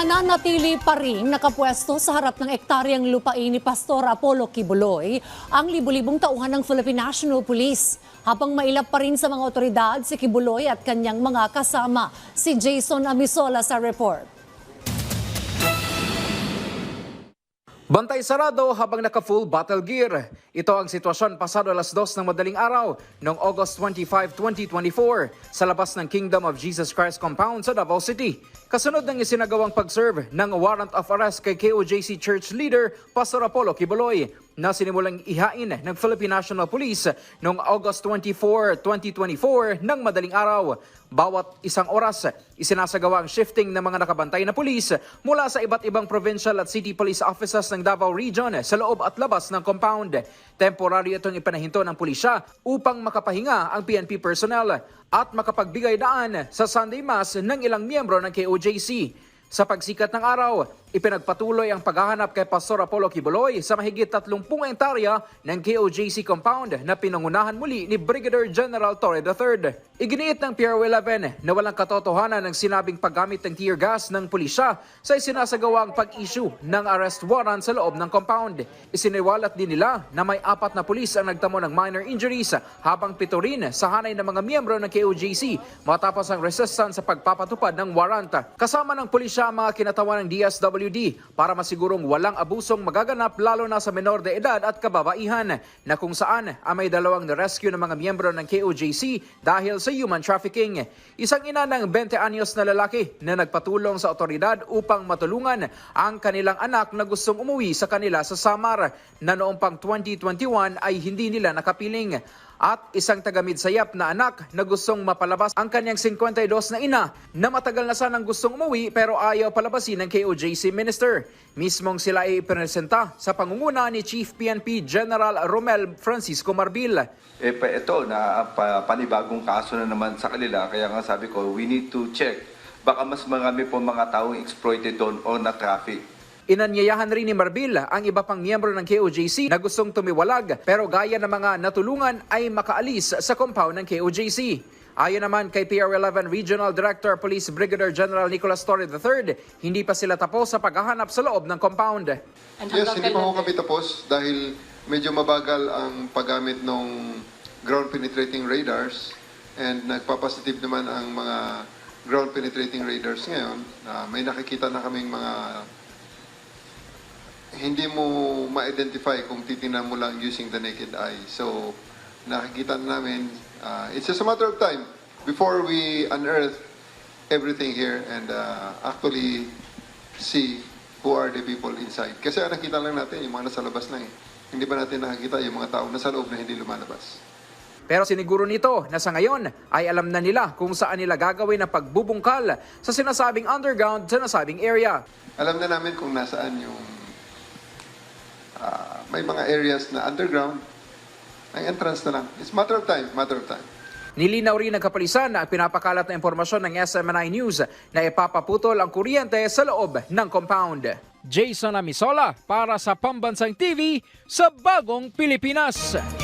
Nananatili pa rin nakapwesto sa harap ng ektaryang lupain ni Pastor Apollo Kibuloy ang libu-libong tauhan ng Philippine National Police. Habang mailap pa rin sa mga otoridad si Kibuloy at kanyang mga kasama. Si Jason Amisola sa report. Bantay sarado habang naka-full battle gear. Ito ang sitwasyon pasado alas dos ng madaling araw noong August 25, 2024 sa labas ng Kingdom of Jesus Christ compound sa Davao City. Kasunod ng isinagawang pag-serve ng warrant of arrest kay KOJC Church Leader Pastor Apollo Kibuloy na sinimulang ihain ng Philippine National Police noong August 24, 2024 ng madaling araw. Bawat isang oras, isinasagawa ang shifting ng mga nakabantay na pulis mula sa iba't ibang provincial at city police offices ng Davao Region sa loob at labas ng compound. Temporaryo itong ipanahinto ng pulisya upang makapahinga ang PNP personnel at makapagbigay daan sa Sunday Mass ng ilang miyembro ng KOJC. Sa pagsikat ng araw, ipinagpatuloy ang paghahanap kay Pastor Apollo Kibuloy sa mahigit 30 hektarya ng KOJC compound na pinangunahan muli ni Brigadier General Torre III. Iginiit ng PRO 11 na walang katotohanan ng sinabing paggamit ng tear gas ng pulisya sa isinasagawang pag-issue ng arrest warrant sa loob ng compound. Isiniwalat din nila na may apat na pulis ang nagtamo ng minor injuries habang pito rin sa hanay ng mga miyembro ng KOJC matapos ang resistance sa pagpapatupad ng warrant. Kasama ng pulisya ang mga kinatawan ng DSWD para masigurong walang abusong magaganap lalo na sa menor de edad at kababaihan na kung saan ang may dalawang na-rescue ng mga miyembro ng KOJC dahil sa human trafficking. Isang ina ng 20 anyos na lalaki na nagpatulong sa otoridad upang matulungan ang kanilang anak na gustong umuwi sa kanila sa Samar na noong pang 2021 ay hindi nila nakapiling at isang taga-midsayap na anak na gustong mapalabas ang kanyang 52 na ina na matagal na sanang gustong umuwi pero ayaw palabasin ng KOJC minister. Mismong sila ay ipresenta sa pangunguna ni Chief PNP General Romel Francisco Marbil. Eh, ito, na pa, panibagong kaso na naman sa kanila. Kaya nga sabi ko, we need to check. Baka mas marami po mga taong exploited doon o na-traffic. Inanyayahan rin ni Marbil ang iba pang miyembro ng KOJC na gustong tumiwalag pero gaya ng mga natulungan ay makaalis sa compound ng KOJC. Ayon naman kay PR11 Regional Director Police Brigadier General Nicolas Torre III, hindi pa sila tapos sa paghahanap sa loob ng compound. Yes, hindi pa ho kami tapos dahil medyo mabagal ang paggamit ng ground penetrating radars and nagpapositive naman ang mga ground penetrating radars ngayon. Ah, may nakikita na kaming mga hindi mo ma-identify kung titingnan mo lang using the naked eye. So, nakikita na namin, ah, it's just a matter of time before we unearth everything here and ah, actually see who are the people inside. Kasi ang nakita lang natin yung mga nasa labas lang eh. Hindi ba natin nakikita yung mga tao nasa loob na hindi lumalabas? Pero siniguro nito na sa ngayon ay alam na nila kung saan nila gagawin ang pagbubungkal sa sinasabing underground sa nasabing area. Alam na namin kung nasaan yung ah, may mga areas na underground. Ang entrance na lang. It's matter of time, matter of time. Nilinaw rin ng kapalisan na ang pinapakalat na impormasyon ng SMNI News na ipapaputol ang kuryente sa loob ng compound. Jason Amisola para sa Pambansang TV sa Bagong Pilipinas.